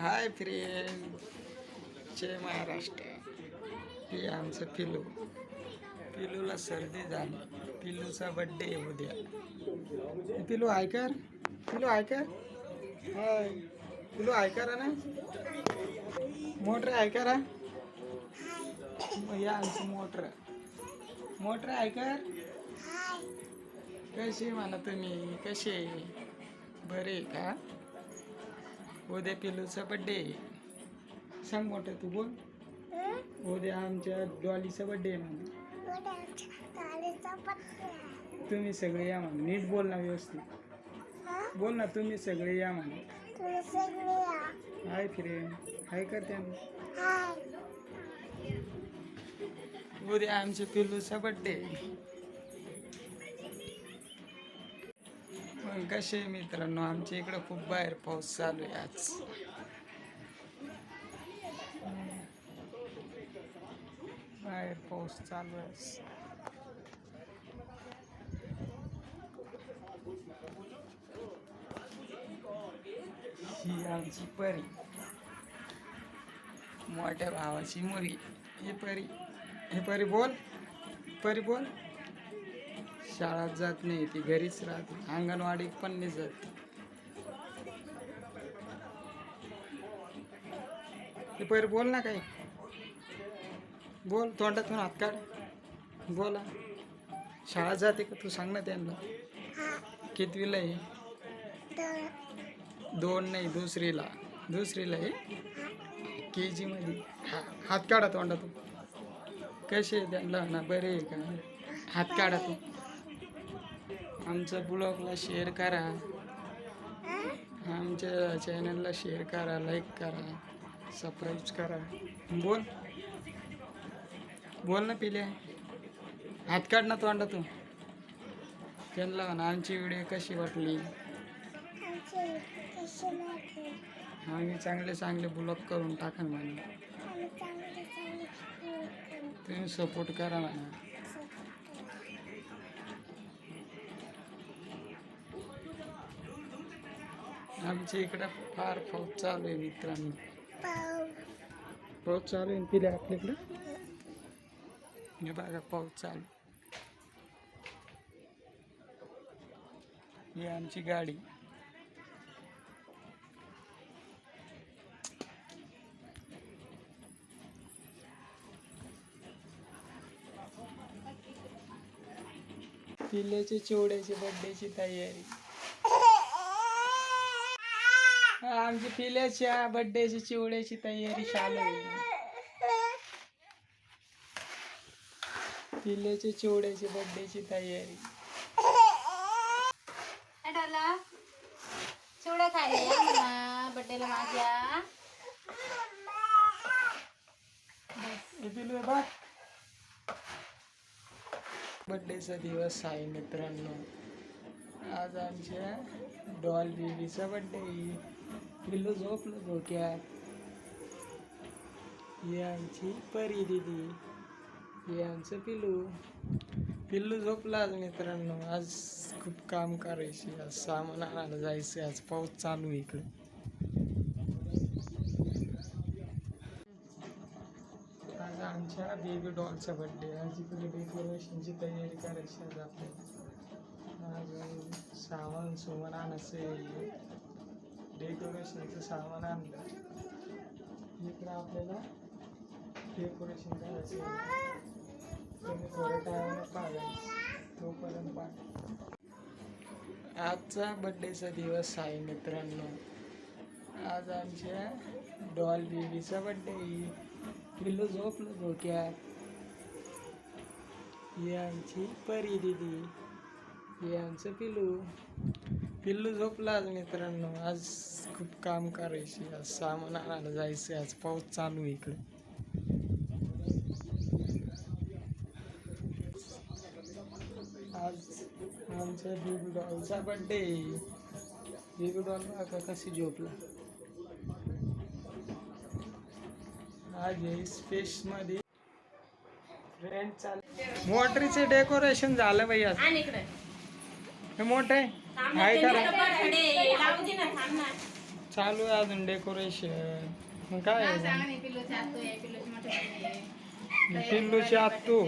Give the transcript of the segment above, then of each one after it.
Hi friend जय महाराष्ट्र. हे आमचं पिलू. पिलूला सर्दी झाली. पिलूचा बड्डे आहे उद्या. हे पिलू ऐकर पिलू ऐकर हाय. पिलू ऐकरा ना? मोटर ऐकरा या आमचं मोटर. मोटर ऐकर कशी म्हणा तुम्ही? कसे बरे का? उद्या पिलूचा बड्डे सांग मोठं तू बोल. उद्या आमच्या डॉलीचा बड्डे आहे तुम्ही सगळे या म्हणा नीट बोल ना व्यवस्थित. बोल ना तुम्ही सगळे या म्हणा हाय फ्रेंड हाय करते उद्या आमच्या पिल्लूचा बड्डे पण कसे मित्रांनो आमच्या इकडं खूप बाहेर पाऊस चालू आहे आज. बाहेर पाऊस चालू आहे ही आमची परी. मोठ्या भावाची मुली ही परी. हे परी बोल. परी बोल. शाळेत जात नाही ती घरीच राहते. अंगणवाडीत पण नाही जात. हे बोल ना काही. बोल तोंडातून हात काढ. बोला. शाळा जाते का तू? सांग ना त्यांना. कितवीला आहे? दोन नाही दुसरीला. दुसरीला आहे? के जीमध्ये हा हात काढा तोंडातून. कसे आहे त्यांना? ना बरे आहे का? हात काढा तू. आमच्या ब्लॉगला शेअर करा. आमच्या चॅनलला शेअर करा लाईक करा सबस्क्राईब करा. बोल. बोल ना पिल्या. हात काढ ना तोंडातून त्यांना म्हणा आमची व्हिडिओ कशी वाटली? आम्ही चांगले चांगले ब्लॉग करून टाका म्हणा. तुम्ही सपोर्ट करा म्हणा. आमच्या इकडं फार पाऊस चालू आहे मित्रांनो. पाऊस. चालू आहे पिल्या आपल्याकडं हे बघा पाऊस चालू. ही आमची गाडी. पिल्ल्याच्या चिवड्याची बड्डेची तयारी. आमची पिल्याच्या बड्डेची चिवड्याची तयारी चालू आहे. पिल्ल्याच्या चिवड्याची बड्डेची तयारी. चिवडा खायला बड्डेला माझ्या बड्डेचा दिवस आहे मित्रांनो. आज आमच्या डॉल बेबीचा बड्डे पिल्लू झोपलं डोक्यात. ही आमची परी दिदी. हे आमचं पिल्लू. पिल्लू झोपला आज मित्रांनो. आज खूप काम करायची. आज सामान आणायला जायचं आज पाऊस चालू आहे इकडे. आज आमच्या बेबी डॉलचा बड्डे आज इकडे डेकोरेशनची तयारी करायची आज आपल्याला. आज सामान सुमान आणायचं डेकोरेशनचं सामान आणलं इकडं आपल्याला डेकोरेशन करायचं तुम्ही थोड्या टायमाला पाहायचं तोपर्यंत पाहा. आजचा बड्डेचा दिवस आहे मित्रांनो. आज आमच्या डॉल बेबीचा बड्डे पिल्लू झोपलं झोक्यात ही आमची परी दिदी. हे आमचं पिल्लू. पिल्लू झोपला आज मित्रांनो. आज खूप काम करायची. आज सामान आणायला जायचं आज पाऊस चालू आहे इकडे. आज आमच्या बेबी डॉलचा बड्डे बेबी डॉल आता कशी झोपला. आज हे स्पेसमध्ये फ्रेंड चाल. मोटरीचे डेकोरेशन झालं बाई आज. इकडे. हे मोठं आहे. करा चालू आहे अजून डेकोरेशन. मग काय आहे? पिल्लूची आत्तू. ही पिल्लूची आत्तू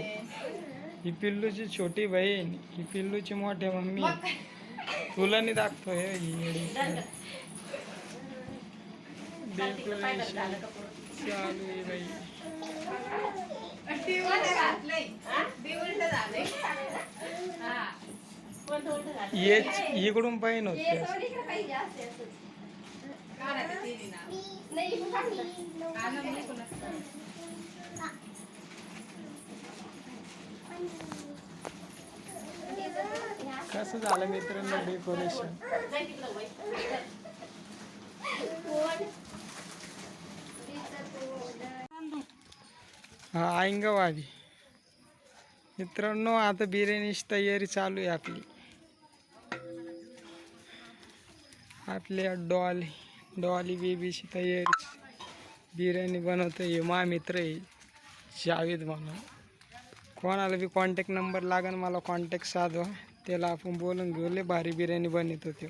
ही पिल्लूची छोटी बहीण ही पिल्लूची मोठी मम्मी? तुला नाही दाखतो ही येडी. डेकोरेशन चालू आहे बाई. इकडून पाहिजे नव्हते कसं झालं मित्रांनो डेकोरेशन हा आयंगावादी मित्रांनो आता बिर्याणीची तयारी चालू आहे आपली. आपल्या डॉली डॉली बेबीची तयारी. बिर्याणी बनवतो आहे मा मित्र आहे. जावेद म्हणून. कोणाला बी कॉन्टॅक्ट नंबर लागन मला कॉन्टॅक्ट साधवा. त्याला आपण बोलून घेऊ लय भारी बिर्याणी बनवतो त्यो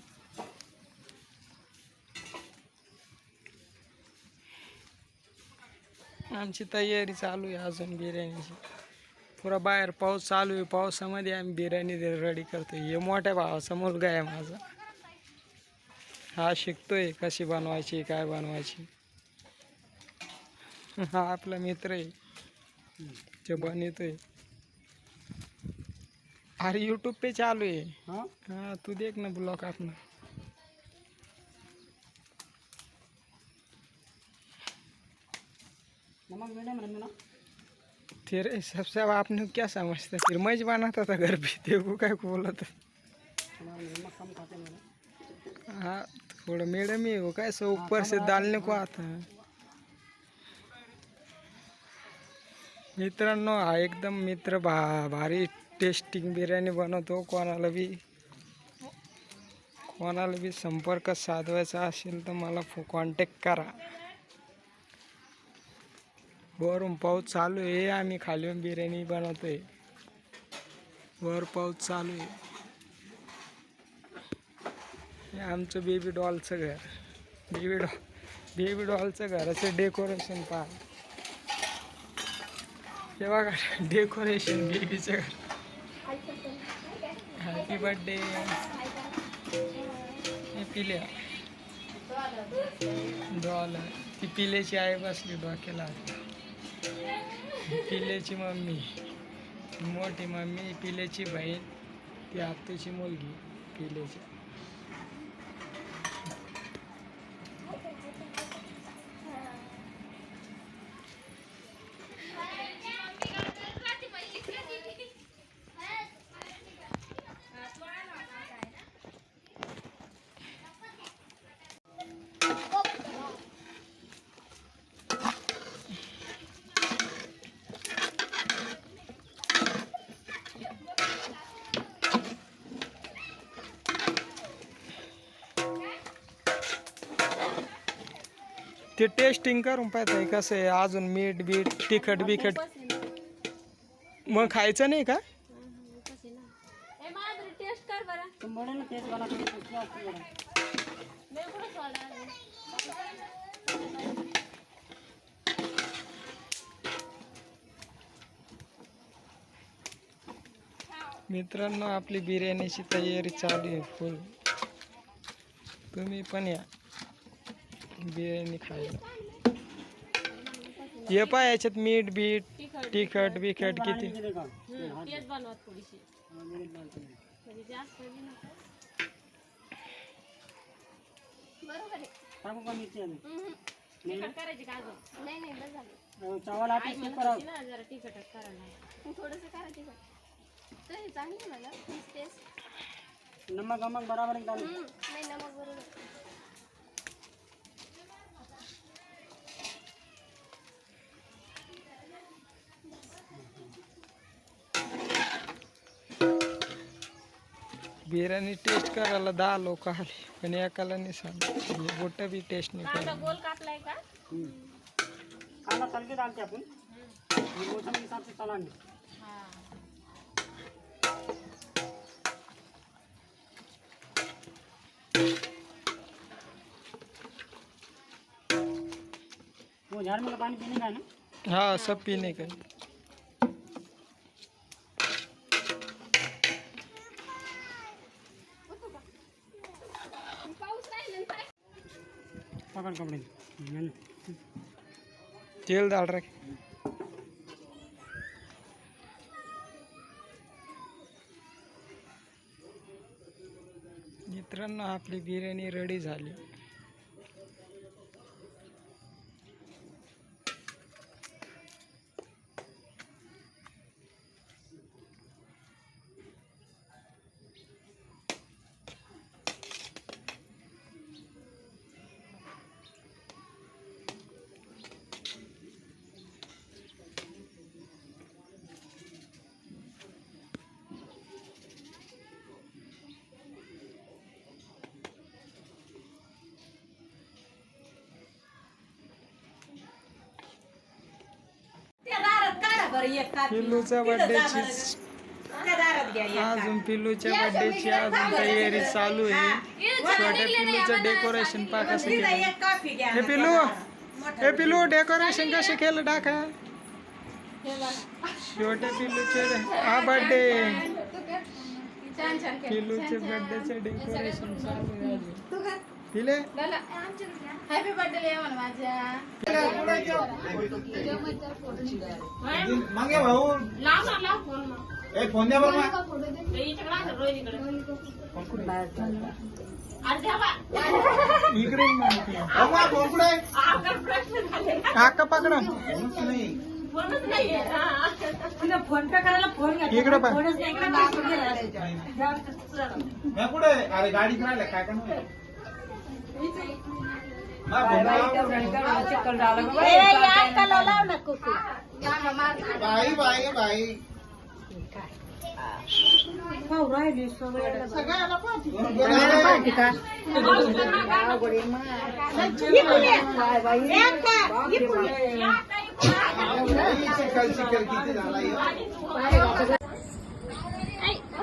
आमची तयारी चालू आहे अजून बिर्याणीची. पुरा बाहेर पाऊस चालू आहे पावसामध्ये आम्ही बिर्याणी रेडी करतो हे मोठ्या भावाचा मुलगा आहे माझा. हा शिकतोय कशी बनवायची काय बनवायची. हा आपला मित्र आहे. जो बनवतोय. अरे यूट्यूब पे चालू आहे. हाँ? तू देख ना ब्लॉग तेरे सबसे अब आपने क्या समझता फिर मैं बनाता था घर पे देखो क्या बोला था हाँ थोड़ा मैडम ही हो कैसे ऊपर से डालने को आता. है मित्रांनो हा एकदम मित्र भा भारी टेस्टिंग बिर्याणी बनवतो. कोणाला बी कोणाला बी संपर्क साधवायचा असेल तर मला कॉन्टॅक्ट करा. वरून पाऊस चालू आहे आम्ही खाली बिर्याणी बनवतोय. वर पाऊस चालू आहे. आमचं बेबी डॉलचं घर. बेबी डॉल बेबी डॉलचं घराचं डेकोरेशन पहा. हे बघा डेकोरेशन बेबीचं घर. हॅपी बर्थडे हे पिल्या. डॉल ती पिल्याची आई बसली डोक्याला. पिल्याची मम्मी. मोठी मम्मी पिल्याची बहीण ती आत्तूची मुलगी पिल्याची. ते टेस्टिंग करून पाहताय कसं आहे. अजून मीठ बीठ तिखट बिखट. मग खायचं नाही का? टेस्ट कर बरं. मी कुठं सोडा मित्रांनो आपली बिर्याणीची तयारी चालू आहे फुल. तुम्ही पण या. बिर्याणी खायला हे पाय याच्यात मीठ बीठ तिखट बिखट किती? तेच बनवत थोडीशी म्हणजे जास्त बी बिर्याणी टेस्ट करायला दहा लोक आले पण एकाला नाही सांग बोट बी टेस्ट नाही कांदा करा गोल कापलाय का? कांदा तल के डालते अपन ये मौसम के हिसाब से चलाएंगे हा वो झाड़ में का पानी पीने का है ना? हाँ सब पीने का पाऊस राहिला ना काय? पकड़ कपड़े मैंने तेल डाल रख मित्रांनो आपली बिर्याणी रेडी झाली. बरं एक. पिल्लूचा जा बर्थडेची बरं. त्या दारात घ्या एक अजून पिल्लूच्या बर्थडेची अजून तयारी चालू आहे. छोट्या पिल्लूचं डेकोरेशन केलं एक काफी घ्या हे पिल्लू हे पिल्लू डेकोरेशन कसं केलं टाका छोट्या पिल्लूचे हा बर्थडे छान छान केलं. पिल्लूचे बर्थडेचे डेकोरेशन चालू आहे अजून. पिले लाला, हॅपी बर्थडे म्हणा माझ्या. मागे भाऊ. ए फोन द्या बरं मग. इकडे हा फोन कुठे? काका पकडा. फोनच नाही. फोन पे करायला फोन इकडे पा मी कुठे? अरे गाडी करायला काय करणार? हा, बाई बाई सगळ्याला चिखल चिखल किती झाला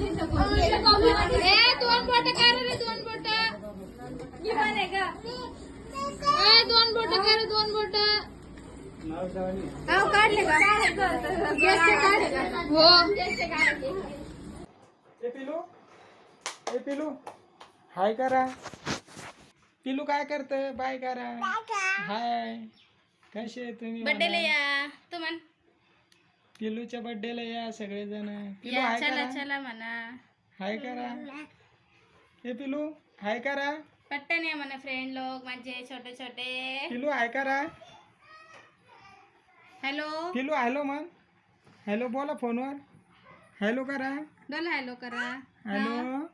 दोन बोट कर रे दोन बोट. आहे का दोन बोट कर दोन बोट. हो काढले का हो. पिलू. ए पिलू. हाय करा. पिलू काय करत बाय करा. हाय. कसे तुम्ही? या तू म्हण. पिलूच्या बर्थडेला या सगळेजण. पिलू या हाय चला करा. चला म्हणा. हाय करा. ए पिलू हाय करा. पट्टन या म्हणा फ्रेंड लोक माझे छोटे छोटे. पिलू हाय करा. हॅलो पिलू हॅलो मग हॅलो बोला फोनवर. हॅलो करा. बोला हॅलो करा. हॅलो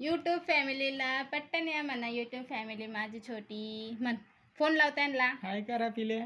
युट्यूब फॅमिलीला पट्टन या म्हणा युट्यूब फॅमिली माझी छोटी. म्हण फोन लाव त्यांना हाय करा पिले.